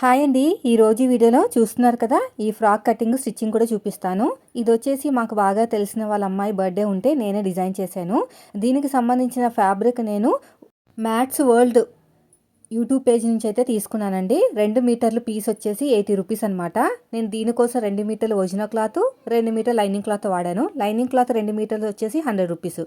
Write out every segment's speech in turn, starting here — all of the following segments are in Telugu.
హాయ్ అండి. ఈరోజు వీడియోలో చూస్తున్నారు కదా ఈ ఫ్రాక్ కటింగ్ స్టిచ్చింగ్ కూడా చూపిస్తాను. ఇది వచ్చేసి మాకు బాగా తెలిసిన వాళ్ళ అమ్మాయి బర్త్డే ఉంటే నేనే డిజైన్ చేశాను. దీనికి సంబంధించిన ఫ్యాబ్రిక్ నేను మ్యాట్స్ వరల్డ్ యూట్యూబ్ పేజ్ నుంచి అయితే తీసుకున్నానండి. రెండు మీటర్లు పీస్ వచ్చేసి ఎయిటీ రూపీస్ అనమాట నేను దీనికోసం రెండు మీటర్లు ఒరిజినల్ క్లాత్ రెండు మీటర్ లైనింగ్ క్లాత్ వాడాను. లైనింగ్ క్లాత్ రెండు మీటర్లు వచ్చేసి హండ్రెడ్ రూపీస్.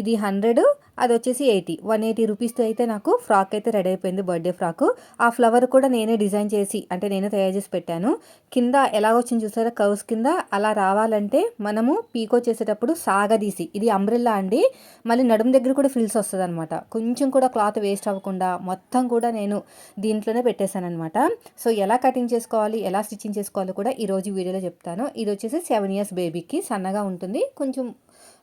ఇది హండ్రెడ్ అది వచ్చేసి ఎయిటీ. వన్ ఎయిటీ రూపీస్తో అయితే నాకు ఫ్రాక్ అయితే రెడీ అయిపోయింది బర్త్డే ఫ్రాక్. ఆ ఫ్లవర్ కూడా నేనే డిజైన్ చేసి అంటే నేనే తయారు చేసి పెట్టాను. కింద ఎలా వచ్చింది చూసారా? కర్వ్స్ కింద అలా రావాలంటే మనము పీకో చేసేటప్పుడు సాగదీసి ఇది అంబ్రెల్లా అండి. మళ్ళీ నడుము దగ్గర కూడా ఫిల్స్ వస్తుంది అనమాట కొంచెం కూడా క్లాత్ వేస్ట్ అవ్వకుండా మొత్తం కూడా నేను దీంట్లోనే పెట్టేశాను అనమాట సో ఎలా కటింగ్ చేసుకోవాలి ఎలా స్టిచ్చింగ్ చేసుకోవాలో కూడా ఈరోజు వీడియోలో చెప్తాను. ఇది వచ్చేసి సెవెన్ ఇయర్స్ బేబీకి సన్నగా ఉంటుంది. కొంచెం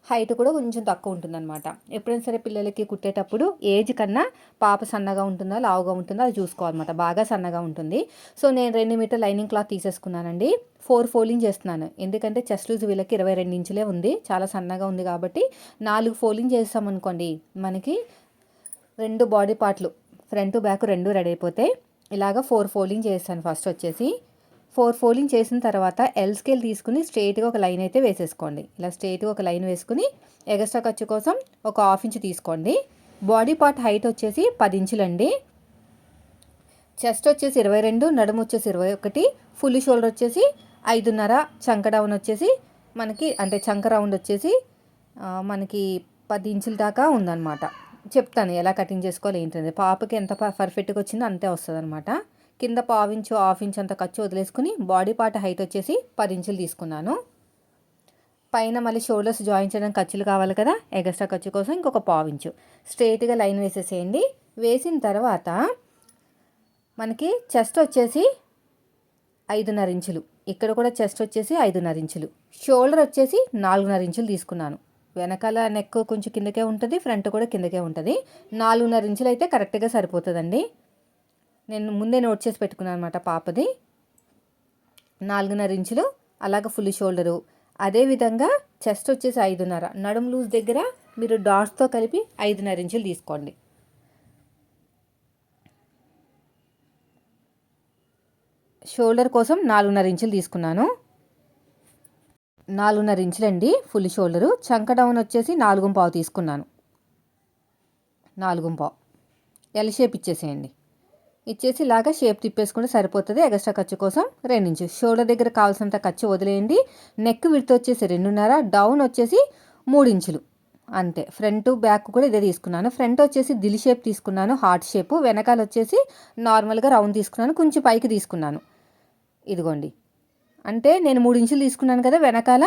హైట్ కూడా కొంచెం తక్కువ ఉంటుందన్నమాట. ఎప్పుడైనా సరే పిల్లలకి కుట్టేటప్పుడు ఏజ్ కన్నా పాప సన్నగా ఉంటుందా లావుగా ఉంటుందా అది చూసుకోవాలన్నమాట. బాగా సన్నగా ఉంటుంది. సో నేను రెండు మీటర్ లైనింగ్ క్లాత్ తీసేసుకున్నానండి. ఫోర్ ఫోలింగ్ చేస్తున్నాను. ఎందుకంటే చెస్ట్ లూజ్ వీళ్ళకి ఇరవై రెండు ఇంచులే ఉంది. చాలా సన్నగా ఉంది కాబట్టి నాలుగు ఫోలింగ్ చేస్తామనుకోండి మనకి రెండు బాడీ పార్ట్లు ఫ్రంట్ బ్యాక్ రెండు రెడీ అయిపోతే ఇలాగ ఫోర్ ఫోల్డింగ్ చేస్తాను ఫస్ట్ వచ్చేసి. ఫోర్ ఫోల్డింగ్ చేసిన తర్వాత ఎల్ స్కేల్ తీసుకుని స్ట్రైట్గా ఒక లైన్ అయితే వేసేసుకోండి. ఇలా స్ట్రైట్గా ఒక లైన్ వేసుకుని ఎగస్ట్రా ఖర్చు కోసం ఒక హాఫ్ ఇంచ్ తీసుకోండి. బాడీ పార్ట్ హైట్ వచ్చేసి పది ఇంచులండి. చెస్ట్ వచ్చేసి ఇరవై రెండు నడుము వచ్చేసి ఇరవై ఒకటి ఫుల్ షోల్డర్ వచ్చేసి ఐదున్నర చంక డౌన్ వచ్చేసి మనకి అంటే చంక రౌండ్ వచ్చేసి మనకి పది ఇంచుల దాకా ఉందన్నమాట. చెప్తాను ఎలా కటింగ్ చేసుకోవాలి ఏంటనేది. పాపకి ఎంత పర్ఫెక్ట్గా వచ్చిందో అంతే వస్తుంది అనమాట కింద పావించు హాఫ్ ఇంచ్ అంత ఖర్చు వదిలేసుకుని బాడీ పార్ట్ హైట్ వచ్చేసి పది ఇంచులు తీసుకున్నాను. పైన మళ్ళీ షోల్డర్స్ జాయిన్ చేయడానికి ఖర్చులు కావాలి కదా ఎగస్ట్రా ఖర్చు కోసం ఇంకొక పావించు స్ట్రైట్గా లైన్ వేసేసేయండి. వేసిన తర్వాత మనకి చెస్ట్ వచ్చేసి ఐదున్నర ఇంచులు. ఇక్కడ కూడా చెస్ట్ వచ్చేసి ఐదున్నర ఇంచులు. షోల్డర్ వచ్చేసి నాలుగున్నర ఇంచులు తీసుకున్నాను. వెనకాల నెక్ కొంచెం కిందకే ఉంటుంది ఫ్రంట్ కూడా కిందకే ఉంటుంది. నాలుగున్నర ఇంచులు అయితే కరెక్ట్గా సరిపోతుందండి. నేను ముందే నోట్ చేసి పెట్టుకున్నాను అనమాట పాపది. నాలుగున్నర ఇంచులు అలాగ ఫుల్ షోల్డరు. అదేవిధంగా చెస్ట్ వచ్చేసి ఐదున్నర. నడుము లూజ్ దగ్గర మీరు డాట్స్తో కలిపి ఐదున్నర ఇంచులు తీసుకోండి. షోల్డర్ కోసం నాలుగున్నర ఇంచులు తీసుకున్నాను. నాలుగున్నర ఇంచులండి ఫుల్ షోల్డరు. చంక డౌన్ వచ్చేసి నాలుగు పావు తీసుకున్నాను. నాలుగు పావు. ఎల్ షేప్ ఇచ్చేసేయండి. ఇచ్చేసి ఇలాగా షేప్ తిప్పేసుకుంటే సరిపోతుంది. ఎక్స్ట్రా ఖర్చు కోసం ఇంచు. షోల్డర్ దగ్గర కావాల్సినంత ఖర్చు వదిలేయండి. నెక్ విడత వచ్చేసి రెండున్నర డౌన్ వచ్చేసి మూడు ఇంచులు. అంతే. ఫ్రంట్ బ్యాక్ కూడా ఇదే తీసుకున్నాను. ఫ్రంట్ వచ్చేసి దిల్ షేప్ తీసుకున్నాను. హార్ట్ షేప్ వెనకాల వచ్చేసి నార్మల్గా రౌండ్ తీసుకున్నాను. కొంచెం పైకి తీసుకున్నాను. ఇదిగోండి. అంటే నేను మూడు ఇంచులు తీసుకున్నాను కదా వెనకాల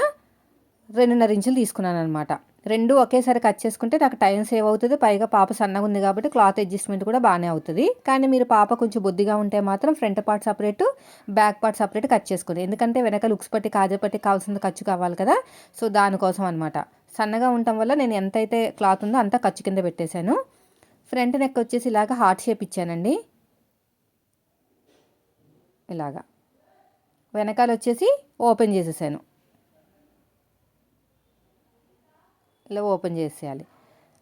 రెండున్నర ఇంచులు తీసుకున్నాను అనమాట రెండు ఒకేసారి కట్ చేసుకుంటే నాకు టైం సేవ్ అవుతుంది పైగా పాప సన్నగా ఉంది కాబట్టి క్లాత్ అడ్జస్ట్మెంట్ కూడా బాగానే అవుతుంది. కానీ మీరు పాప కొంచెం బొద్దిగా ఉంటే మాత్రం front part separate back part separate cut చేసుకోండి. ఎందుకంటే వెనక లుక్స్ పట్టి కాజే పట్టి కావాల్సింది ఖర్చు కావాలి కదా సో దానికోసం అనమాట సన్నగా ఉండటం వల్ల నేను ఎంతైతే క్లాత్ ఉందో అంత ఖర్చు కింద పెట్టేశాను. ఫ్రంట్ నెక్ వచ్చేసి ఇలాగ హార్ట్ షేప్ ఇచ్చానండి. ఇలాగా. వెనకాల వచ్చేసి ఓపెన్ చేసేసాను. ఇలా ఓపెన్ చేసేయాలి.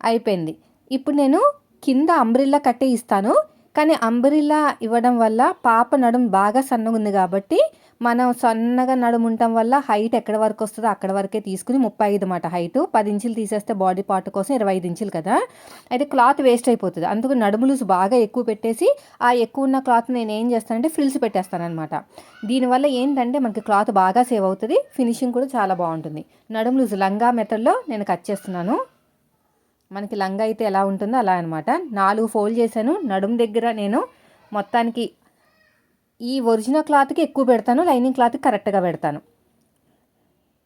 అయిపోయింది. ఇప్పుడు నేను కింద అంబ్రిల్లా కట్టే ఇస్తాను. కానీ అంబ్రిల్లా ఇవ్వడం వల్ల పాప నడుం బాగా సన్నగా ఉంది కాబట్టి మనం సన్నగా నడుము ఉండటం వల్ల హైట్ ఎక్కడ వరకు వస్తుందో అక్కడ వరకే తీసుకుని ముప్పై ఐదు మాట హైట్. పది ఇంచులు తీసేస్తే బాడీ పార్ట్ కోసం ఇరవై ఐదు ఇంచులు కదా. అయితే క్లాత్ వేస్ట్ అయిపోతుంది. అందుకు నడుము లూజ్ బాగా ఎక్కువ పెట్టేసి ఆ ఎక్కువ ఉన్న క్లాత్ నేను ఏం చేస్తానంటే ఫ్రిల్స్ పెట్టేస్తానమాట దీనివల్ల ఏంటంటే మనకి క్లాత్ బాగా సేవ్ అవుతుంది. ఫినిషింగ్ కూడా చాలా బాగుంటుంది. నడుము లూజ్ లంగా మెథడ్లో నేను కట్ చేస్తున్నాను. మనకి లంగా అయితే ఎలా ఉంటుందో అలా అనమాట నాలుగు ఫోల్డ్ చేశాను. నడుము దగ్గర నేను మొత్తానికి ఈ ఒరిజినల్ క్లాత్కి ఎక్కువ పెడతాను లైనింగ్ క్లాత్కి కరెక్ట్గా పెడతాను.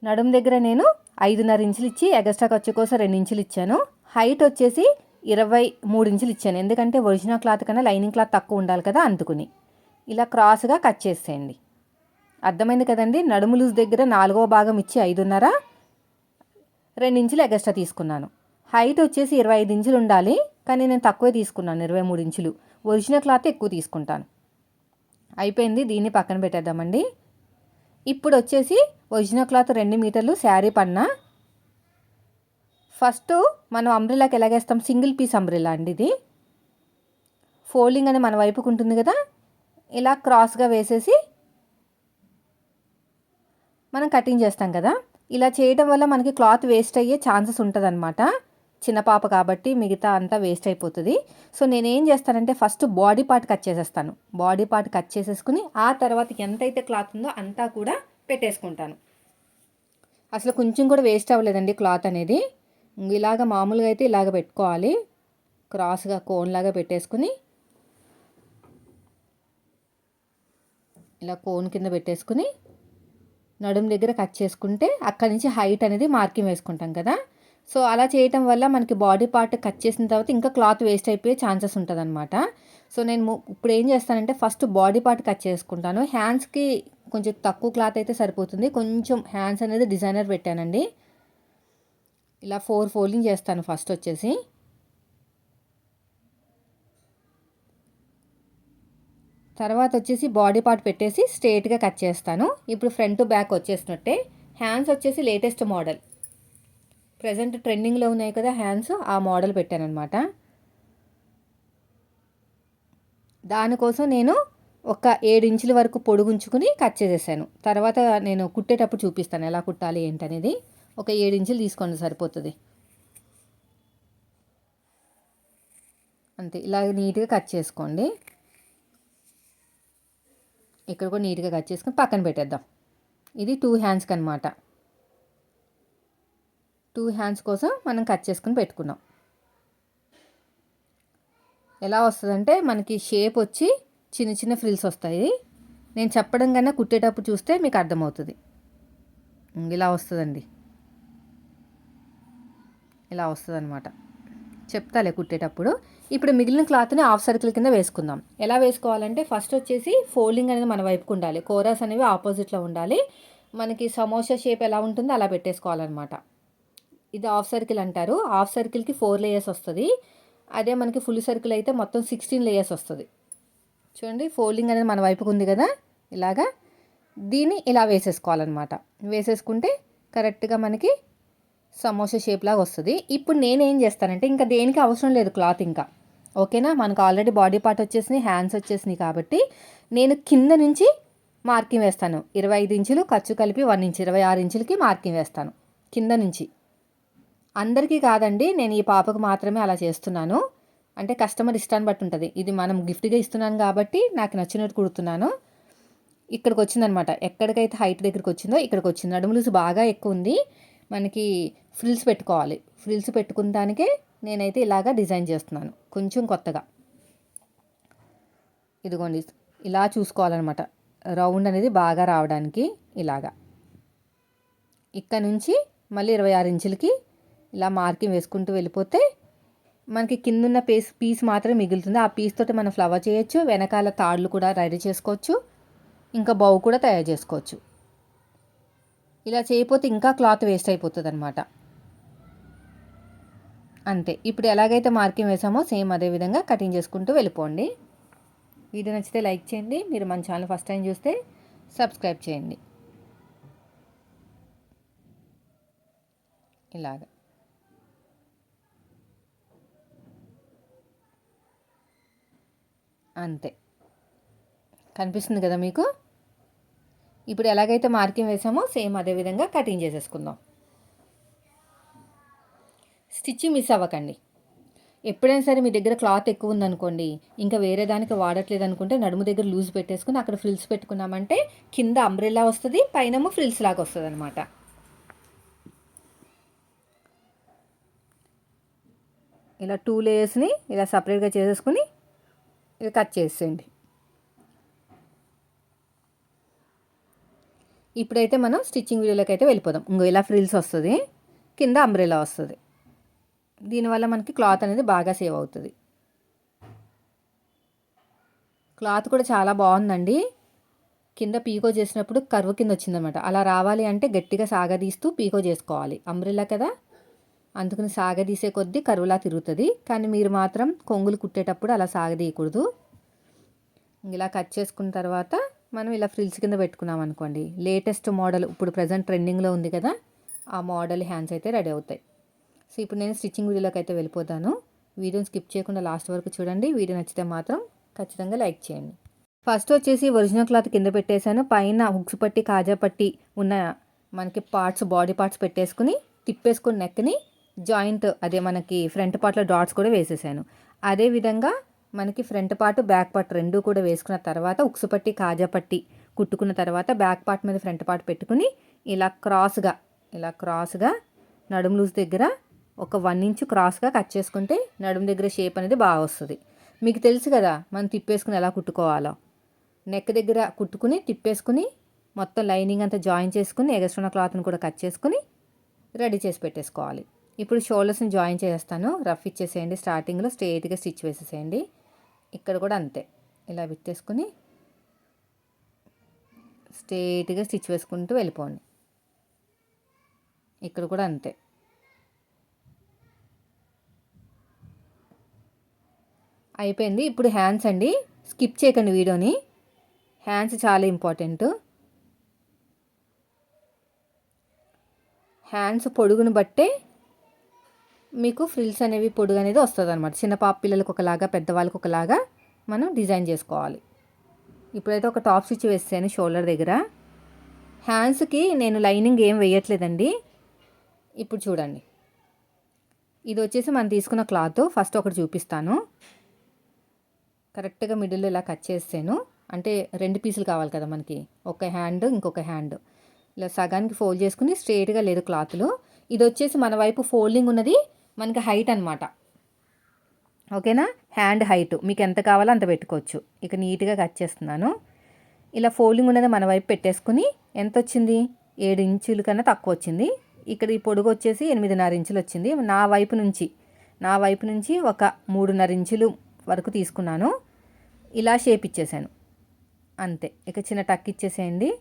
నడుము దగ్గర నేను ఐదున్నర ఇంచులు ఇచ్చి ఎగస్ట్రా ఖర్చు కోసం రెండు ఇంచులు ఇచ్చాను హైట్ వచ్చేసి ఇరవై మూడు ఇంచులు ఇచ్చాను ఎందుకంటే ఒరిజినల్ క్లాత్ కన్నా లైనింగ్ క్లాత్ తక్కువ ఉండాలి కదా అందుకుని. ఇలా క్రాస్గా కట్ చేసేయండి. అర్థమైంది కదండి? నడుము లూజ్ దగ్గర నాలుగో భాగం ఇచ్చి ఐదున్నర రెండు ఇంచులు ఎగస్ట్రా తీసుకున్నాను. హైట్ వచ్చేసి ఇరవై ఐదు ఇంచులు ఉండాలి కానీ నేను తక్కువే తీసుకున్నాను ఇరవై మూడు ఇంచులు. ఒరిజినల్ క్లాత్ ఎక్కువ తీసుకుంటాను. అయిపోయింది దీన్ని పక్కన పెట్టేద్దామండి. ఇప్పుడు వచ్చేసి ఒరిజినల్ క్లాత్ రెండు మీటర్లు శారీ పన్న. ఫస్ట్ మనం అంబ్రిలాకి ఎలాగేస్తాం సింగిల్ పీస్ అంబ్రిలా అండి ఇది. ఫోల్డింగ్ అని మన వైపుకు ఉంటుంది కదా? ఇలా క్రాస్గా వేసేసి మనం కటింగ్ చేస్తాం కదా? ఇలా చేయడం వల్ల మనకి క్లాత్ వేస్ట్ అయ్యే ఛాన్సెస్ ఉంటుందన్నమాట. చిన్న పాప కాబట్టి మిగతా అంతా వేస్ట్ అయిపోతుంది. సో నేనేం చేస్తానంటే ఫస్ట్ బాడీ పార్ట్ కట్ చేసేస్తాను. బాడీ పార్ట్ కట్ చేసేసుకుని ఆ తర్వాత ఎంతైతే క్లాత్ ఉందో అంతా కూడా పెట్టేసుకుంటాను. అసలు కొంచెం కూడా వేస్ట్ అవ్వలేదండి క్లాత్ అనేది. ఇలాగ మామూలుగా అయితే ఇలాగ పెట్టుకోవాలి. క్రాస్గా కోన్ లాగా పెట్టేసుకుని ఇలా కోన్ కింద పెట్టేసుకుని నడుం దగ్గర కట్ చేసుకుంటే అక్కడి నుంచి హైట్ అనేది మార్కింగ్ వేసుకుంటాం కదా. సో అలా చేయటం వల్ల మనకి బాడీ పార్ట్ కట్ చేసిన తర్వాత ఇంకా క్లాత్ వేస్ట్ అయిపోయే ఛాన్సెస్ ఉంటుంది అనమాట సో నేను ఇప్పుడు ఏం చేస్తానంటే ఫస్ట్ బాడీ పార్ట్ కట్ చేసుకుంటాను. హ్యాండ్స్కి కొంచెం తక్కువ క్లాత్ అయితే సరిపోతుంది. కొంచెం హ్యాండ్స్ అనేది డిజైనర్ పెట్టానండి. ఇలా ఫోర్ ఫోల్డింగ్ చేస్తాను ఫస్ట్ వచ్చేసి. తర్వాత వచ్చేసి బాడీ పార్ట్ పెట్టేసి స్ట్రేట్గా కట్ చేస్తాను. ఇప్పుడు ఫ్రంట్ బ్యాక్ వచ్చేసినట్టే. హ్యాండ్స్ వచ్చేసి లేటెస్ట్ మోడల్. ప్రజెంట్ ట్రెండింగ్లో ఉన్నాయి కదా హ్యాండ్స్ ఆ మోడల్ పెట్టానమాట దానికోసం నేను ఒక ఏడు ఇంచుల వరకు పొడుగుంచుకుని కట్ చేసేసాను. తర్వాత నేను కుట్టేటప్పుడు చూపిస్తాను ఎలా కుట్టాలి ఏంటనేది. ఒక ఏడు ఇంచులు తీసుకోండి సరిపోతుంది. అంతే ఇలా నీట్గా కట్ చేసుకోండి. ఇక్కడ కూడా నీట్గా కట్ చేసుకొని పక్కన పెట్టేద్దాం. ఇది టూ హ్యాండ్స్కి అనమాట టూ హ్యాండ్స్ కోసం మనం కట్ చేసుకుని పెట్టుకున్నాం. ఎలా వస్తుందంటే మనకి షేప్ వచ్చి చిన్న చిన్న ఫ్రిల్స్ వస్తాయి. నేను చెప్పడం కన్నా కుట్టేటప్పుడు చూస్తే మీకు అర్థమవుతుంది. ఇలా వస్తుందండి. ఇలా వస్తుంది అనమాట చెప్తాలే కుట్టేటప్పుడు. ఇప్పుడు మిగిలిన క్లాత్ని హాఫ్ సర్కిల్ కింద వేసుకుందాం. ఎలా వేసుకోవాలంటే ఫస్ట్ వచ్చేసి ఫోల్డింగ్ అనేది మన వైపుకు ఉండాలి. కోరాస్ అనేవి ఆపోజిట్లో ఉండాలి. మనకి సమోసా షేప్ ఎలా ఉంటుందో అలా పెట్టేసుకోవాలన్నమాట. ఇది హాఫ్ సర్కిల్ అంటారు. హాఫ్ సర్కిల్కి ఫోర్ లేయర్స్ వస్తుంది. అదే మనకి ఫుల్ సర్కిల్ అయితే మొత్తం సిక్స్టీన్ లేయర్స్ వస్తుంది. చూడండి ఫోల్డింగ్ అనేది మన వైపుకు ఉంది కదా? ఇలాగా. దీన్ని ఇలా వేసేసుకోవాలన్నమాట. వేసేసుకుంటే కరెక్ట్గా మనకి సమోసా షేప్ లాగా వస్తుంది. ఇప్పుడు నేనేం చేస్తానంటే ఇంకా దేనికి అవసరం లేదు క్లాత్ ఇంకా. ఓకేనా మనకు ఆల్రెడీ బాడీ పార్ట్ వచ్చేసినాయి హ్యాండ్స్ వచ్చేసినాయి కాబట్టి నేను కింద నుంచి మార్కింగ్ వేస్తాను. ఇరవై ఐదు ఇంచులు ఖర్చు కలిపి వన్ ఇంచ్ ఇరవై ఆరు ఇంచులకి మార్కింగ్ వేస్తాను. కింద నుంచి. అందరికీ కాదండి నేను ఈ పాపకు మాత్రమే అలా చేస్తున్నాను. అంటే కస్టమర్ ఇష్టాన్ని బట్టి ఉంటుంది. ఇది మనం గిఫ్ట్గా ఇస్తున్నాను కాబట్టి నాకు నచ్చినట్టు కుడుతున్నాను. ఇక్కడికి వచ్చిందనమాట ఎక్కడికైతే హైట్ దగ్గరికి వచ్చిందో ఇక్కడికి వచ్చింది నడుములుసు బాగా ఎక్కువ ఉంది మనకి ఫ్రిల్స్ పెట్టుకోవాలి. ఫ్రిల్స్ పెట్టుకుంటానికే నేనైతే ఇలాగా డిజైన్ చేస్తున్నాను. కొంచెం కొత్తగా. ఇదిగోండి. ఇలా చూసుకోవాలన్నమాట రౌండ్ అనేది బాగా రావడానికి ఇలాగా. ఇక్కడ నుంచి మళ్ళీ ఇరవై ఆరు ఇంచులకి ఇలా మార్కింగ్ వేసుకుంటూ వెళ్ళిపోతే మనకి కిందున్న పీస్ పీస్ మాత్రమే మిగులుతుంది. ఆ పీస్ తోటి మనం ఫ్లవర్ చేయొచ్చు. వెనకాల తాళ్ళు కూడా రెడీ చేసుకోవచ్చు. ఇంకా బౌ కూడా తయారు చేసుకోవచ్చు. ఇలా చేయకపోతే ఇంకా క్లాత్ వేస్ట్ అయిపోతుంది అనమాట అంతే. ఇప్పుడు ఎలాగైతే మార్కింగ్ వేసామో సేమ్ అదే విధంగా కటింగ్ చేసుకుంటూ వెళ్ళిపోండి. వీడియో నచ్చితే లైక్ చేయండి. మీరు మన ఛానల్ ఫస్ట్ టైం చూస్తే సబ్స్క్రైబ్ చేయండి. ఇలాగా. అంతే. కనిపిస్తుంది కదా మీకు? ఇప్పుడు ఎలాగైతే మార్కింగ్ వేసామో సేమ్ అదే విధంగా కటింగ్ చేసేసుకుందాం. స్టిచ్చింగ్ మిస్ అవ్వకండి. ఎప్పుడైనా సరే మీ దగ్గర క్లాత్ ఎక్కువ ఉందనుకోండి ఇంకా వేరే దానికి వాడట్లేదు అనుకుంటే నడుము దగ్గర లూజ్ పెట్టేసుకుని అక్కడ ఫ్రిల్స్ పెట్టుకున్నామంటే కింద అంబ్రెల్లా వస్తుంది పైనము ఫ్రిల్స్ లాగా వస్తుంది అనమాట ఇలా టూ లేయర్స్ని ఇలా సపరేట్గా చేసేసుకుని ఇది కట్ చేసేయండి. ఇప్పుడైతే మనం స్టిచ్చింగ్ వీడియోలోకి అయితే వెళ్ళిపోదాం. ఇంకో ఇలా ఫ్రిల్స్ వస్తుంది కింద అంబ్రెలా వస్తుంది. దీనివల్ల మనకి క్లాత్ అనేది బాగా సేవ్ అవుతుంది. క్లాత్ కూడా చాలా బాగుందండి. కింద పీకో చేసినప్పుడు కర్వ్ కింద వచ్చిందనమాట. అలా రావాలి అంటే గట్టిగా సాగదీస్తూ పీకో చేసుకోవాలి. అంబ్రెలా కదా? అందుకని సాగదీసే కొద్దీ కరువులా తిరుగుతుంది. కానీ మీరు మాత్రం కొంగులు కుట్టేటప్పుడు అలా సాగదీయకూడదు. ఇలా కట్ చేసుకున్న తర్వాత మనం ఇలా ఫ్రిల్స్ కింద పెట్టుకున్నాం అనుకోండి. లేటెస్ట్ మోడల్ ఇప్పుడు ప్రజెంట్ ట్రెండింగ్లో ఉంది కదా ఆ మోడల్ హ్యాండ్స్ అయితే రెడీ అవుతాయి. సో ఇప్పుడు నేను స్టిచ్చింగ్ వీడియోలోకి అయితే వెళ్ళిపోతాను. వీడియోని స్కిప్ చేయకుండా లాస్ట్ వరకు చూడండి. వీడియో నచ్చితే మాత్రం ఖచ్చితంగా లైక్ చేయండి. ఫస్ట్ వచ్చేసి ఒరిజినల్ క్లాత్ కింద పెట్టేశాను. పైన హుక్స్ పట్టి కాజా పట్టి ఉన్న మనకి పార్ట్స్ బాడీ పార్ట్స్ పెట్టేసుకుని తిప్పేసుకుని నెక్ని జాయింట్ అదే మనకి ఫ్రంట్ పార్ట్లో డాట్స్ కూడా వేసేసాను. అదేవిధంగా మనకి ఫ్రంట్ పార్ట్ బ్యాక్ పార్ట్ రెండు కూడా వేసుకున్న తర్వాత ఉక్సుపట్టి కాజాపట్టి కాజా పట్టి కుట్టుకున్న తర్వాత బ్యాక్ పార్ట్ మీద ఫ్రంట్ పార్ట్ పెట్టుకుని ఇలా క్రాస్గా ఇలా క్రాస్గా నడుము లూజ్ దగ్గర ఒక వన్ ఇంచ్ క్రాస్గా కట్ చేసుకుంటే నడుము దగ్గర షేప్ అనేది బాగా వస్తుంది. మీకు తెలుసు కదా మనం తిప్పేసుకుని ఎలా కుట్టుకోవాలో? నెక్ దగ్గర కుట్టుకుని తిప్పేసుకుని మొత్తం లైనింగ్ అంతా జాయిన్ చేసుకుని ఎగస్ట్రున్న క్లాత్ని కూడా కట్ చేసుకుని రెడీ చేసి పెట్టేసుకోవాలి. ఇప్పుడు షోల్డర్స్ని జాయిన్ చేస్తాను. రఫ్ ఇచ్చేసేయండి. స్టార్టింగ్లో స్ట్రేట్గా స్టిచ్ వేసేసేయండి. ఇక్కడ కూడా అంతే. ఇలా విత్తేసుకుని స్ట్రేట్గా స్టిచ్ వేసుకుంటూ వెళ్ళిపోండి. ఇక్కడ కూడా అంతే. అయిపోయింది. ఇప్పుడు హ్యాండ్స్ అండి. స్కిప్ చేయకండి వీడియోని. హ్యాండ్స్ చాలా ఇంపార్టెంట్. హ్యాండ్స్ పొడుగును బట్టే మీకు ఫ్రిల్స్ అనేవి పొడుగు అనేది వస్తుంది అనమాట చిన్న పాప పిల్లలకు ఒకలాగా పెద్దవాళ్ళకి ఒకలాగా మనం డిజైన్ చేసుకోవాలి. ఇప్పుడైతే ఒక టాప్ స్టిచ్ వేసాను షోల్డర్ దగ్గర. హ్యాండ్స్కి నేను లైనింగ్ ఏం వేయట్లేదండి. ఇప్పుడు చూడండి. ఇది వచ్చేసి మనం తీసుకున్న క్లాత్ ఫస్ట్ ఒకటి చూపిస్తాను. కరెక్ట్గా మిడిల్లో ఇలా కట్ చేసాను అంటే రెండు పీసులు కావాలి కదా మనకి. ఒక హ్యాండ్ ఇంకొక హ్యాండ్ ఇలా సగానికి ఫోల్డ్ చేసుకుని స్ట్రేట్గా లేదు క్లాత్లో ఇది వచ్చేసి మన వైపు ఫోల్డింగ్ ఉన్నది. మనకి హైట్ అనమాట ఓకేనా? Hand height. మీకు ఎంత కావాలో అంత పెట్టుకోవచ్చు. ఇక నీట్గా కట్ చేస్తున్నాను. ఇలా ఫోల్డింగ్ ఉన్నది మన వైపు పెట్టేసుకుని ఎంత వచ్చింది? ఏడు ఇంచుల కన్నా తక్కువ వచ్చింది. ఇక్కడ ఈ పొడుగు వచ్చేసి ఎనిమిదిన్నర ఇంచులు వచ్చింది. నా వైపు నుంచి నా వైపు నుంచి ఒక మూడున్నర ఇంచులు వరకు తీసుకున్నాను. ఇలా షేప్ ఇచ్చేసాను. అంతే. ఇక చిన్న టక్ ఇచ్చేసేయండి.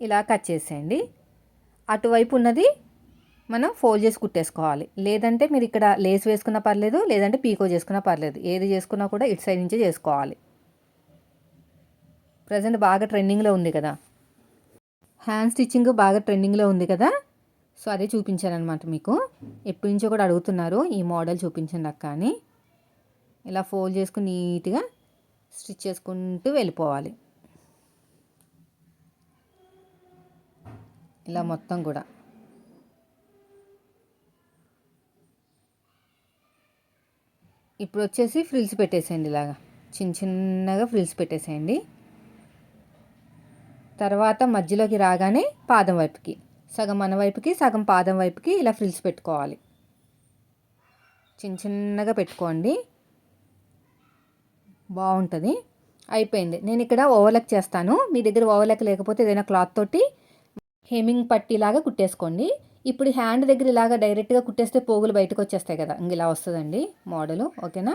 ఇలా కట్ చేసేయండి. అటువైపు ఉన్నది మనం ఫోల్డ్ చేసి కుట్టేసుకోవాలి. లేదంటే మీరు ఇక్కడ లేస్ వేసుకున్నా పర్లేదు లేదంటే పీకో చేసుకున్నా పర్లేదు. ఏది చేసుకున్నా కూడా ఇటు సైడ్ నుంచే చేసుకోవాలి. ప్రజెంట్ బాగా ట్రెండింగ్లో ఉంది కదా. హ్యాండ్ స్టిచ్చింగ్ బాగా ట్రెండింగ్లో ఉంది కదా. సో అదే చూపించాను అనమాట మీకు. ఎప్పటి నుంచో కూడా అడుగుతున్నారు ఈ మోడల్ చూపించండి అక్క అని. ఇలా ఫోల్డ్ చేసుకుని నీట్గా స్టిచ్ చేసుకుంటూ వెళ్ళిపోవాలి. ఇలా మొత్తం కూడా. ఇప్పుడు వచ్చేసి ఫ్రిల్స్ పెట్టేసేయండి ఇలాగా. చిన్న చిన్నగా ఫ్రిల్స్ పెట్టేసేయండి. తర్వాత మధ్యలోకి రాగానే పాదం వైపుకి సగం మన వైపుకి సగం పాదం వైపుకి ఇలా ఫ్రిల్స్ పెట్టుకోవాలి. చిన్న చిన్నగా పెట్టుకోండి. బాగుంటుంది అయిపోయింది. నేను ఇక్కడ ఓవర్లక్ చేస్తాను. మీ దగ్గర ఓవర్లక్ లేకపోతే ఏదైనా క్లాత్ తోటి హెమింగ్ పట్టిలాగా కుట్టేసుకోండి. ఇప్పుడు హ్యాండ్ దగ్గర ఇలాగా డైరెక్ట్గా కుట్టేస్తే పోగులు బయటకు వచ్చేస్తాయి కదా ఇంక ఇలా వస్తుందండి మోడలు ఓకేనా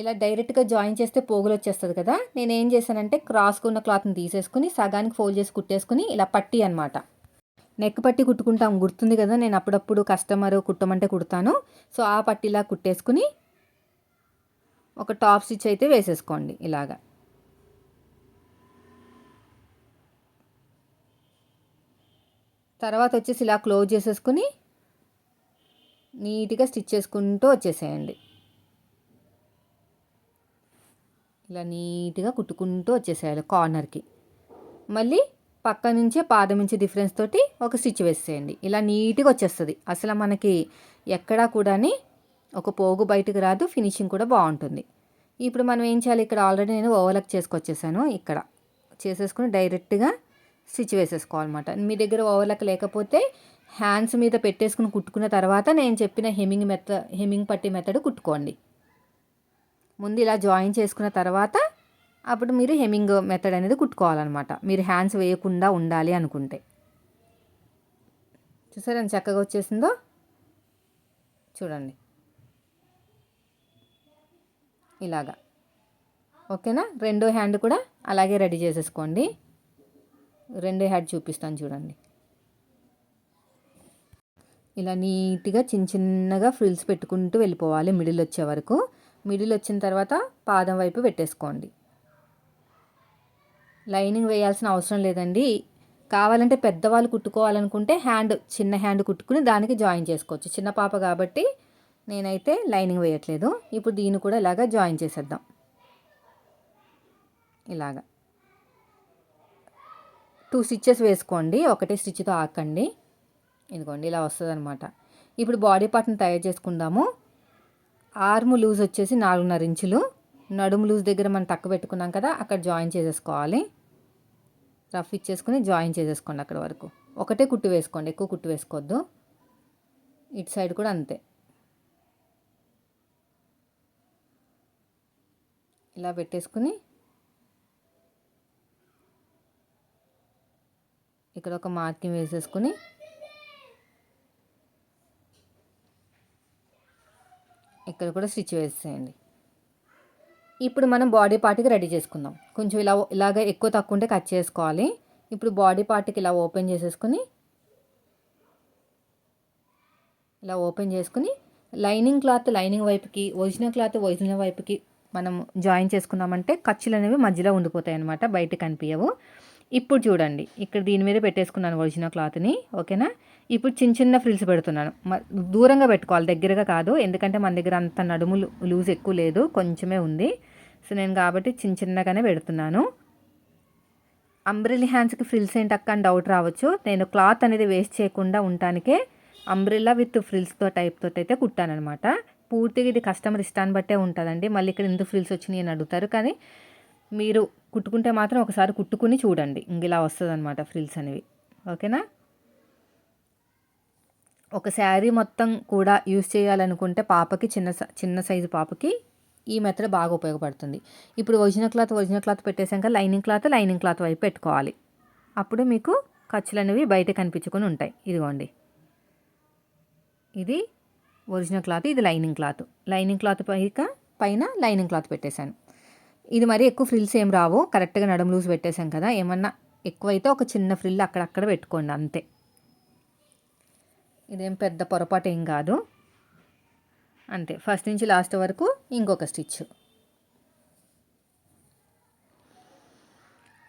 ఇలా డైరెక్ట్గా జాయిన్ చేస్తే పోగులు వచ్చేస్తుంది కదా నేను ఏం చేశానంటే క్రాస్కు ఉన్న క్లాత్ని తీసేసుకుని సగానికి ఫోల్డ్ చేసి కుట్టేసుకుని ఇలా పట్టి అనమాట నెక్ పట్టి కుట్టుకుంటాం గుర్తుంది కదా నేను అప్పుడప్పుడు కస్టమర్ కుట్టమంటే కుడతాను. సో ఆ పట్టిలా కుట్టేసుకుని ఒక టాప్ స్టిచ్ అయితే వేసేసుకోండి ఇలాగా. తర్వాత వచ్చేసి ఇలా క్లోజ్ చేసేసుకుని నీట్గా స్టిచ్ చేసుకుంటూ వచ్చేసేయండి. ఇలా నీట్గా కుట్టుకుంటూ వచ్చేసేయాలి కార్నర్కి. మళ్ళీ పక్క నుంచే పాదం నుంచి డిఫరెన్స్ తోటి ఒక స్టిచ్ వేసేయండి. ఇలా నీట్గా వచ్చేస్తుంది. అసలు మనకి ఎక్కడా కూడా ఒక పోగు బయటకు రాదు ఫినిషింగ్ కూడా బాగుంటుంది. ఇప్పుడు మనం ఏం చేయాలి? ఇక్కడ ఆల్రెడీ నేను ఓవర్లక్ చేసుకొచ్చేసాను. ఇక్కడ. చేసేసుకుని డైరెక్ట్గా స్టిచ్ వేసేసుకోవాలన్నమాట. మీ దగ్గర ఓవర్లక్ లేకపోతే హ్యాండ్స్ మీద పెట్టేసుకుని కుట్టుకున్న తర్వాత నేను చెప్పిన హెమింగ్ మెథ హెమింగ్ పట్టి మెథడ్ కుట్టుకోండి. ముందు ఇలా జాయిన్ చేసుకున్న తర్వాత అప్పుడు మీరు హెమింగ్ మెథడ్ అనేది కుట్టుకోవాలన్నమాట. మీరు హ్యాండ్స్ వేయకుండా ఉండాలి అనుకుంటే. చూసారా చక్కగా వచ్చేసిందో? చూడండి. ఇలాగా. ఓకేనా? రెండో హ్యాండ్ కూడా అలాగే రెడీ చేసేసుకోండి. రెండో హ్యాండ్ చూపిస్తాను చూడండి. ఇలా నీట్గా చిన్న చిన్నగా ఫ్రిల్స్ పెట్టుకుంటూ వెళ్ళిపోవాలి మిడిల్ వచ్చే వరకు. మిడిల్ వచ్చిన తర్వాత పాదం వైపు పెట్టేసుకోండి. లైనింగ్ వేయాల్సిన అవసరం లేదండి. కావాలంటే పెద్దవాళ్ళు కుట్టుకోవాలనుకుంటే హ్యాండ్ చిన్న హ్యాండ్ కుట్టుకుని దానికి జాయిన్ చేసుకోవచ్చు. చిన్న పాప కాబట్టి నేనైతే లైనింగ్ వేయట్లేదు. ఇప్పుడు దీన్ని కూడా ఇలాగా జాయిన్ చేసేద్దాం. ఇలాగా. టూ స్టిచ్చెస్ వేసుకోండి. ఒకటే స్టిచ్తో ఆకండి. ఇదిగోండి ఇలా వస్తుందన్నమాట. ఇప్పుడు బాడీ పార్ట్ని తయారు చేసుకుందాము. ఆర్మ్ లూజ్ వచ్చేసి నాలుగున్నర ఇంచులు. నడుము లూజ్ దగ్గర మనం తక్కువ పెట్టుకున్నాం కదా అక్కడ జాయిన్ చేసేసుకోవాలి. రఫ్ ఇచ్చేసుకుని జాయిన్ చేసేసుకోండి అక్కడ వరకు. ఒకటే కుట్టు వేసుకోండి ఎక్కువ కుట్టు వేసుకోవద్దు. ఇటు సైడ్ కూడా అంతే. ఇలా పెట్టేసుకుని ఇక్కడ ఒక మార్కింగ్ వేసేసుకుని ఇక్కడ కూడా స్టిచ్ వేసేయండి. ఇప్పుడు మనం బాడీ పార్ట్కి రెడీ చేసుకుందాం. కొంచెం ఇలా ఇలాగ ఎక్కువ తక్కువ ఉంటే కట్ చేసుకోవాలి. ఇప్పుడు బాడీ పార్ట్కి ఇలా ఓపెన్ చేసేసుకుని ఇలా ఓపెన్ చేసుకుని లైనింగ్ క్లాత్ లైనింగ్ వైపుకి ఒరిజినల్ క్లాత్ ఒరిజినల్ వైపుకి మనం జాయిన్ చేసుకున్నామంటే ఖర్చులు అనేవి మధ్యలో ఉండిపోతాయి అనమాట బయట కనిపించవు. ఇప్పుడు చూడండి. ఇక్కడ దీని మీద పెట్టేసుకున్నాను ఒరిజినల్ క్లాత్ని. ఓకేనా? ఇప్పుడు చిన్న చిన్న ఫ్రిల్స్ పెడుతున్నాను. దూరంగా పెట్టుకోవాలి. దగ్గరగా కాదు. ఎందుకంటే మన దగ్గర అంత నడుము లూజ్ ఎక్కువ లేదు. కొంచెమే ఉంది. సో నేను కాబట్టి చిన్న చిన్నగానే పెడుతున్నాను. అంబ్రిల్ హ్యాండ్స్కి ఫ్రిల్స్ ఏంటక్క అని డౌట్ రావచ్చు. నేను క్లాత్ అనేది వేస్ట్ చేయకుండా ఉండటానికే అంబ్రిల్లా విత్ ఫ్రిల్స్తో టైప్తో అయితే కుట్టానమాట పూర్తిగా ఇది కస్టమర్ ఇష్టాన్ని బట్టే ఉంటుందండి. మళ్ళీ ఇక్కడ ఎందుకు ఫ్రిల్స్ వచ్చినాయి అని అడుగుతారు. కానీ మీరు కుట్టుకుంటే మాత్రం ఒకసారి కుట్టుకుని చూడండి. ఇంక ఇలా వస్తుంది అనమాట ఫ్రిల్స్ అనేవి. ఓకేనా? ఒక శారీ మొత్తం కూడా యూస్ చేయాలనుకుంటే పాపకి చిన్న చిన్న సైజు పాపకి ఈ మెథడ్ బాగా ఉపయోగపడుతుంది. ఇప్పుడు ఒరిజినల్ క్లాత్ ఒరిజినల్ క్లాత్ పెట్టేశాక లైనింగ్ క్లాత్ లైనింగ్ క్లాత్ వైపు పెట్టుకోవాలి. అప్పుడు మీకు ఖర్చులు అనేవి బయట కనిపించుకొని ఉంటాయి. ఇదిగోండి. ఇది ఒరిజినల్ క్లాత్ ఇది లైనింగ్ క్లాత్. లైనింగ్ క్లాత్ పైక పైన లైనింగ్ క్లాత్ పెట్టేశాను. ఇది మరి ఎక్కువ ఫ్రిల్స్ ఏం రావు. కరెక్ట్గా నడుము లూజ్ పెట్టేశాం కదా. ఏమన్నా ఎక్కువైతే ఒక చిన్న ఫ్రిల్ అక్కడక్కడ పెట్టుకోండి అంతే. ఇదేం పెద్ద పొరపాటు ఏం కాదు. అంతే. ఫస్ట్ నుంచి లాస్ట్ వరకు ఇంకొక స్టిచ్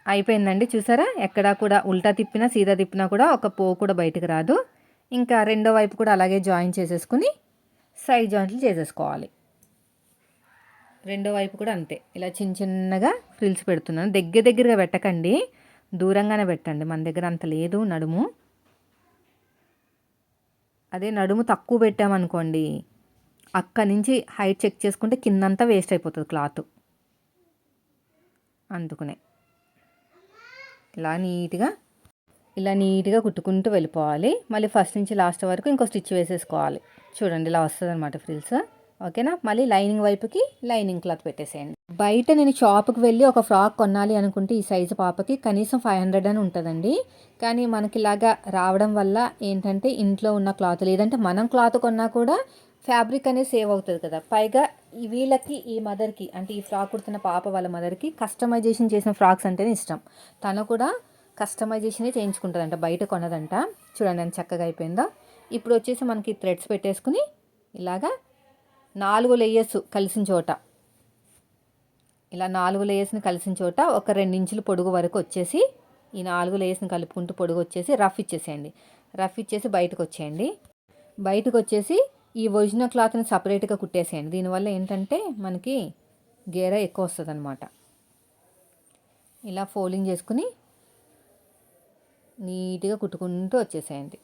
అయిపోయిందండి చూసారా? ఎక్కడా కూడా ఉల్టా తిప్పినా సీదా తిప్పినా కూడా ఒక పో కూడా బయటకు రాదు. ఇంకా రెండో వైపు కూడా అలాగే జాయిన్ చేసేసుకుని సైడ్ జాయింట్లు చేసేసుకోవాలి. రెండో వైపు కూడా అంతే. ఇలా చిన్న చిన్నగా ఫ్రిల్స్ పెడుతున్నాను. దగ్గర దగ్గరగా పెట్టకండి. దూరంగానే పెట్టండి. మన దగ్గర అంత లేదు నడుము. అదే నడుము తక్కువ పెట్టామనుకోండి అక్కడి నుంచి హైట్ చెక్ చేసుకుంటే కిందంతా వేస్ట్ అయిపోతుంది క్లాత్ అందుకునే. ఇలా నీట్గా ఇలా నీట్గా కుట్టుకుంటూ వెళ్ళిపోవాలి. మళ్ళీ ఫస్ట్ నుంచి లాస్ట్ వరకు ఇంకో స్టిచ్ వేసేసుకోవాలి. చూడండి ఇలా వస్తుంది అనమాట ఫ్రిల్స్ ఓకేనా? మళ్ళీ లైనింగ్ వైపుకి లైనింగ్ క్లాత్ పెట్టేసేయండి. బయట నేను షాప్కి వెళ్ళి ఒక ఫ్రాక్ కొనాలి అనుకుంటే ఈ సైజు పాపకి కనీసం ఫైవ్ హండ్రెడ్ అని ఉంటుందండి. కానీ మనకి ఇలాగా రావడం వల్ల ఏంటంటే ఇంట్లో ఉన్న క్లాత్ లేదంటే మనం క్లాత్ కొన్నా కూడా ఫ్యాబ్రిక్ అనేది సేవ్ అవుతుంది కదా. పైగా వీళ్ళకి ఈ మదర్కి అంటే ఈ ఫ్రాక్ కుడుతున్న పాప వాళ్ళ మదర్కి కస్టమైజేషన్ చేసిన ఫ్రాక్స్ అంటేనే ఇష్టం. తను కూడా కస్టమైజేషనే చేయించుకుంటుందంట బయట కొనదంట. చూడండి అని చక్కగా అయిపోయిందా. ఇప్పుడు వచ్చేసి మనకి థ్రెడ్స్ పెట్టేసుకుని ఇలాగా నాలుగు లేయర్స్ కలిసిన చోట. ఇలా నాలుగు లేయర్స్ని కలిసిన చోట ఒక రెండు పొడుగు వరకు వచ్చేసి ఈ నాలుగు లేయర్స్ని కలుపుకుంటూ పొడుగు వచ్చేసి రఫ్ ఇచ్చేసేయండి. రఫ్ ఇచ్చేసి బయటకు వచ్చేయండి. బయటకు వచ్చేసి ఈ ఒరిజినల్ క్లాత్ని సపరేట్గా కుట్టేసేయండి. దీనివల్ల ఏంటంటే మనకి గేర ఎక్కువ వస్తుంది అనమాట ఇలా ఫోల్డింగ్ చేసుకుని నీట్గా కుట్టుకుంటూ వచ్చేసేయండి.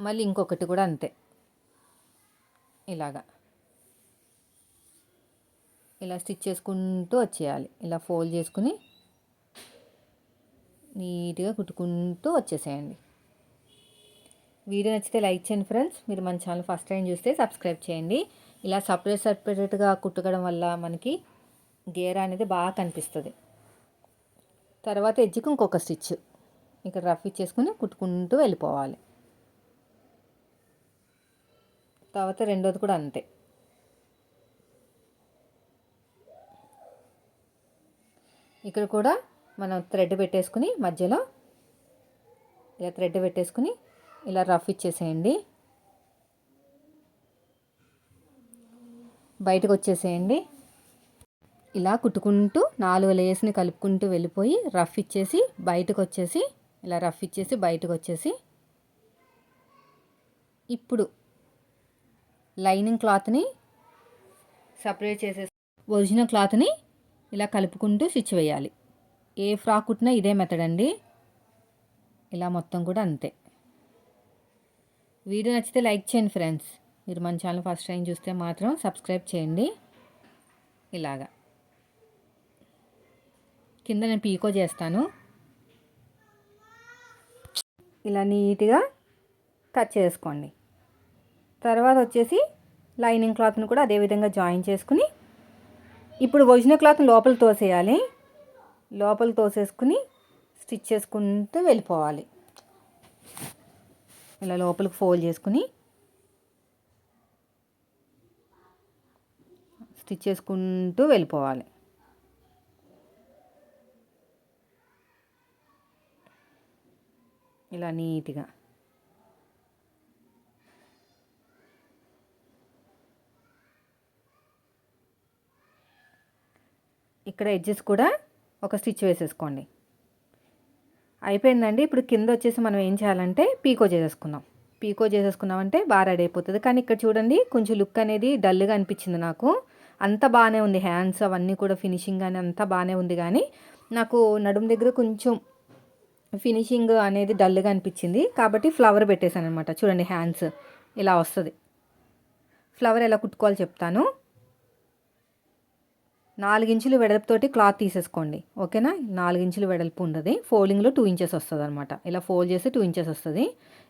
మళ్ళీ ఇంకొకటి కూడా అంతే. ఇలాగా. ఇలా స్టిచ్ చేసుకుంటూ వచ్చేయాలి. ఇలా ఫోల్డ్ చేసుకుని నీట్గా కుట్టుకుంటూ వచ్చేసేయండి. వీడియో నచ్చితే లైక్ చేయండి ఫ్రెండ్స్. మీరు మన ఛానల్ ఫస్ట్ టైం చూస్తే సబ్స్క్రైబ్ చేయండి. ఇలా సపరేట్ సపరేట్గా కుట్టుకోవడం వల్ల మనకి గేర్ అనేది బాగా కనిపిస్తుంది. తర్వాత ఎజ్జికి ఇంకొక స్టిచ్. ఇక్కడ రఫ్ ఇచ్చేసుకుని కుట్టుకుంటూ వెళ్ళిపోవాలి. తర్వాత రెండోది కూడా అంతే. ఇక్కడ కూడా మనం థ్రెడ్ పెట్టేసుకుని మధ్యలో ఇలా థ్రెడ్ పెట్టేసుకుని ఇలా రఫ్ ఇచ్చేసేయండి. బయటకు వచ్చేసేయండి. ఇలా కుట్టుకుంటూ నాలుగు లేయర్స్ని కలుపుకుంటూ వెళ్ళిపోయి రఫ్ ఇచ్చేసి బయటకు వచ్చేసి ఇలా రఫ్ ఇచ్చేసి బయటకు వచ్చేసి. ఇప్పుడు లైనింగ్ క్లాత్ని సపరేట్ చేసేసి ఒరిజినల్ క్లాత్ని ఇలా కలుపుకుంటూ స్టిచ్ వేయాలి. ఏ ఫ్రాక్ కుట్టినా ఇదే మెథడ్ అండి. ఇలా మొత్తం కూడా అంతే. వీడియో నచ్చితే లైక్ చేయండి ఫ్రెండ్స్. మీరు మన ఛానల్ ఫస్ట్ టైం చూస్తే మాత్రం సబ్స్క్రైబ్ చేయండి. ఇలాగా. కింద నేను పీకో చేస్తాను. ఇలా నీట్గా కట్ చేసుకోండి. తర్వాత వచ్చేసి లైనింగ్ క్లాత్ని కూడా అదే విధంగా జాయిన్ చేసుకుని ఇప్పుడు ఒరిజినల్ క్లాత్ని లోపల తోసేయాలి. లోపల తోసేసుకుని స్టిచ్ చేసుకుంటూ వెళ్ళిపోవాలి. ఇలా లోపలికి ఫోల్డ్ చేసుకుని స్టిచ్ చేసుకుంటూ వెళ్ళిపోవాలి. ఇలా నీట్గా. ఇక్కడ ఎడ్జెస్ కూడా ఒక స్టిచ్ వేసేసుకోండి. అయిపోయిందండి. ఇప్పుడు కింద వచ్చేసి మనం ఏం చేయాలంటే పీకో చేసేసుకుందాం. పీకో చేసేసుకున్నామంటే బాగా రెడీ అయిపోతుంది. కానీ ఇక్కడ చూడండి కొంచెం లుక్ అనేది డల్గా అనిపించింది నాకు. అంత బాగానే ఉంది. హ్యాండ్స్ అవన్నీ కూడా ఫినిషింగ్ అని అంతా బాగానే ఉంది. కానీ నాకు నడుము దగ్గర కొంచెం ఫినిషింగ్ అనేది డల్గా అనిపించింది. కాబట్టి ఫ్లవర్ పెట్టేశాను అనమాట చూడండి హ్యాండ్స్ ఇలా వస్తుంది. ఫ్లవర్ ఎలా కుట్టుకోవాలో చెప్తాను. నాలుగించులు వెడల్పుతోటి క్లాత్ తీసేసుకోండి. ఓకేనా? నాలుగించులు వెడల్పు ఉండదు. ఫోల్డింగ్లో టూ ఇంచెస్ వస్తుంది అనమాట ఇలా ఫోల్డ్ చేస్తే టూ ఇంచెస్ వస్తుంది.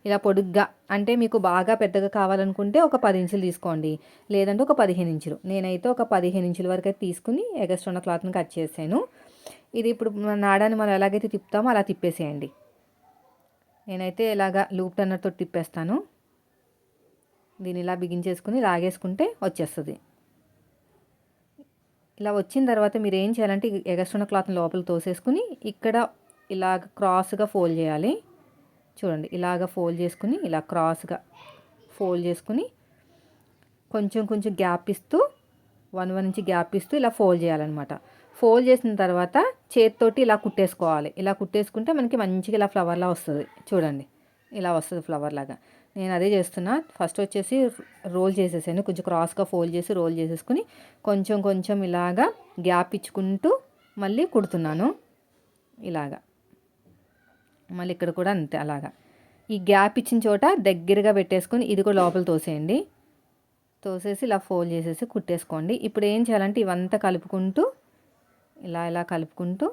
ఇలా పొడుగ్గా అంటే మీకు బాగా పెద్దగా కావాలనుకుంటే ఒక పది ఇంచులు తీసుకోండి. లేదంటే ఒక పదిహేను ఇంచులు. నేనైతే ఒక పదిహేను ఇంచుల వరకు అయితే తీసుకుని ఎగస్ట్ ఉన్న క్లాత్ని కట్ చేసాను ఇది ఇప్పుడు నాడాన్ని మనం ఎలాగైతే తిప్పుతామో అలా తిప్పేసేయండి. నేనైతే ఇలాగా లూప్ టన్నర్తో తిప్పేస్తాను. దీన్ని ఇలా బిగించేసుకుని లాగేసుకుంటే వచ్చేస్తుంది. ఇలా వచ్చిన తర్వాత మీరు ఏం చేయాలంటే ఎగస్ట్రన క్లాత్ని లోపల తోసేసుకుని ఇక్కడ ఇలాగ క్రాస్గా ఫోల్డ్ చేయాలి. చూడండి ఇలాగ ఫోల్డ్ చేసుకుని ఇలా క్రాస్గా ఫోల్డ్ చేసుకుని కొంచెం కొంచెం గ్యాప్ ఇస్తూ వన్ వన్ నుంచి గ్యాప్ ఇస్తూ ఇలా ఫోల్డ్ చేయాలన్నమాట. ఫోల్డ్ చేసిన తర్వాత చేతితోటి ఇలా కుట్టేసుకోవాలి. ఇలా కుట్టేసుకుంటే మనకి మంచిగా ఇలా ఫ్లవర్లా వస్తుంది. చూడండి ఇలా వస్తుంది ఫ్లవర్ లాగా నేను అదే చేస్తున్నా. ఫస్ట్ వచ్చేసి రోల్ చేసేసాను కొంచెం క్రాస్గా ఫోల్డ్ చేసి రోల్ చేసేసుకుని కొంచెం కొంచెం ఇలాగా గ్యాప్ ఇచ్చుకుంటూ మళ్ళీ కుడుతున్నాను. ఇలాగా. మళ్ళీ ఇక్కడ కూడా అంతే అలాగా. ఈ గ్యాప్ ఇచ్చిన చోట దగ్గరగా పెట్టేసుకొని ఇది కూడా లోపల తోసేయండి. తోసేసి ఇలా ఫోల్డ్ చేసేసి కుట్టేసుకోండి. ఇప్పుడు ఏం చేయాలంటే ఇవంతా కలుపుకుంటూ ఇలా ఇలా కలుపుకుంటూ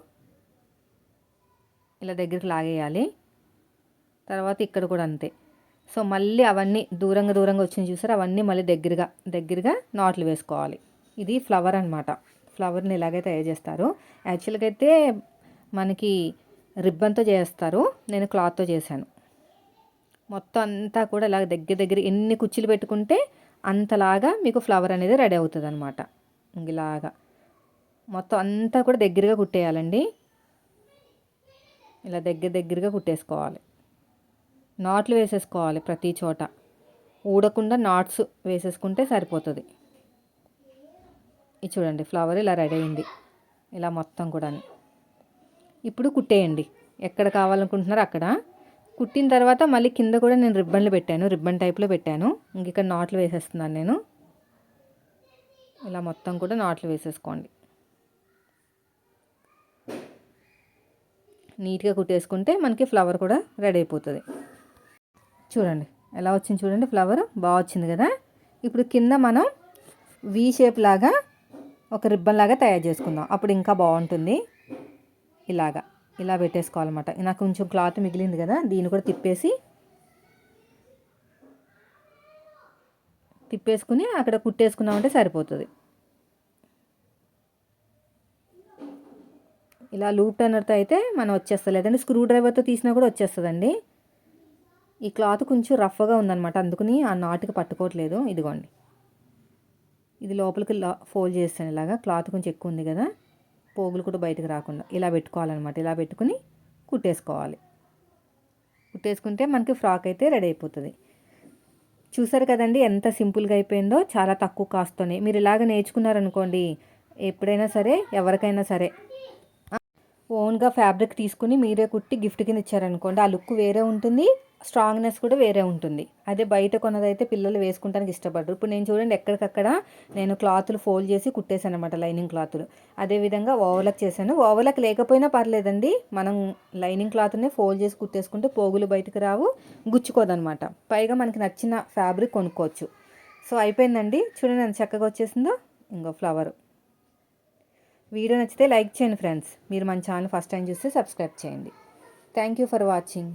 ఇలా దగ్గరికి లాగేయాలి. తర్వాత ఇక్కడ కూడా అంతే. సో మళ్ళీ అవన్నీ దూరంగా దూరంగా వచ్చింది చూసారు? అవన్నీ మళ్ళీ దగ్గరగా దగ్గరగా నాట్లు వేసుకోవాలి. ఇది ఫ్లవర్ అనమాట ఫ్లవర్ని ఇలాగే తయారు చేస్తారు. యాక్చువల్గా అయితే మనకి రిబ్బన్తో చేస్తారు. నేను క్లాత్తో చేశాను. మొత్తం అంతా కూడా ఇలా దగ్గర దగ్గర ఎన్ని కుర్చీలు పెట్టుకుంటే అంతలాగా మీకు ఫ్లవర్ అనేది రెడీ అవుతుంది అనమాట ఇలాగా. మొత్తం అంతా కూడా దగ్గరగా కుట్టేయాలండి. ఇలా దగ్గర దగ్గరగా కుట్టేసుకోవాలి. నాట్లు వేసేసుకోవాలి ప్రతి చోట. ఊడకుండా నాట్స్ వేసేసుకుంటే సరిపోతుంది. ఇది చూడండి ఫ్లవర్ ఇలా రెడీ అయింది. ఇలా మొత్తం కూడా ఇప్పుడు కుట్టేయండి. ఎక్కడ కావాలనుకుంటున్నారో అక్కడ. కుట్టిన తర్వాత మళ్ళీ కింద కూడా నేను రిబ్బన్లు పెట్టాను. రిబ్బన్ టైప్లో పెట్టాను. ఇంక ఇక్కడ నాట్లు వేసేస్తున్నాను నేను. ఇలా మొత్తం కూడా నాట్లు వేసేసుకోండి. నీట్గా కుట్టేసుకుంటే మనకి ఫ్లవర్ కూడా రెడీ అయిపోతుంది. చూడండి. ఎలా వచ్చింది చూడండి? ఫ్లవర్ బాగా వచ్చింది కదా? ఇప్పుడు కింద మనం వీ షేప్ లాగా ఒక రిబ్బన్ లాగా తయారు చేసుకుందాం. అప్పుడు ఇంకా బాగుంటుంది. ఇలాగా. ఇలా పెట్టేసుకోవాలన్నమాట. నాకు కొంచెం క్లాత్ మిగిలింది కదా దీన్ని కూడా తిప్పేసి తిప్పేసుకుని అక్కడ కుట్టేసుకున్నామంటే సరిపోతుంది. ఇలా లూప్ టర్నర్తో అయితే మనం వచ్చేస్తుంది లేదంటే స్క్రూ డ్రైవర్తో తీసినా కూడా వచ్చేస్తుందండి. ఈ క్లాత్ కొంచెం రఫ్గా ఉందన్నమాట. అందుకని ఆ నాటుకి పట్టుకోవట్లేదు. ఇదిగోండి. ఇది లోపలికి ఫోల్డ్ చేస్తాను ఇలాగా. క్లాత్ కొంచెం ఎక్కువ ఉంది కదా. పోగులు కూడా బయటకు రాకుండా ఇలా పెట్టుకోవాలన్నమాట. ఇలా పెట్టుకుని కుట్టేసుకోవాలి. కుట్టేసుకుంటే మనకి ఫ్రాక్ అయితే రెడీ అయిపోతుంది. చూసారు కదండి ఎంత సింపుల్గా అయిపోయిందో. చాలా తక్కువ కాస్తోనే మీరు ఇలాగ నేర్చుకున్నారనుకోండి ఎప్పుడైనా సరే ఎవరికైనా సరే. ఓన్గా ఫ్యాబ్రిక్ తీసుకుని మీరే కుట్టి గిఫ్ట్ కింద ఇచ్చారనుకోండి ఆ లుక్ వేరే ఉంటుంది. స్ట్రాంగ్నెస్ కూడా వేరే ఉంటుంది. అదే బయట కొన్నదైతే పిల్లలు వేసుకుంటానికి ఇష్టపడరు. ఇప్పుడు నేను చూడండి ఎక్కడికక్కడ నేను క్లాతులు ఫోల్డ్ చేసి కుట్టేశాను అనమాట లైనింగ్ క్లాతులు. అదేవిధంగా ఓవర్లక్ చేశాను. ఓవర్లక్ లేకపోయినా పర్లేదండి. మనం లైనింగ్ క్లాత్ని ఫోల్డ్ చేసి కుట్టేసుకుంటే పోగులు బయటకు రావు గుచ్చుకోదనమాట పైగా మనకి నచ్చిన ఫ్యాబ్రిక్ కొనుక్కోవచ్చు. సో అయిపోయిందండి. చూడండి ఎంత చక్కగా వచ్చేసిందో. ఇంకో ఫ్లవర్. వీడియో నచ్చితే లైక్ చేయండి ఫ్రెండ్స్. మీరు మన ఛానల్ ఫస్ట్ టైం చూస్తే సబ్స్క్రైబ్ చేయండి. Thank you for watching.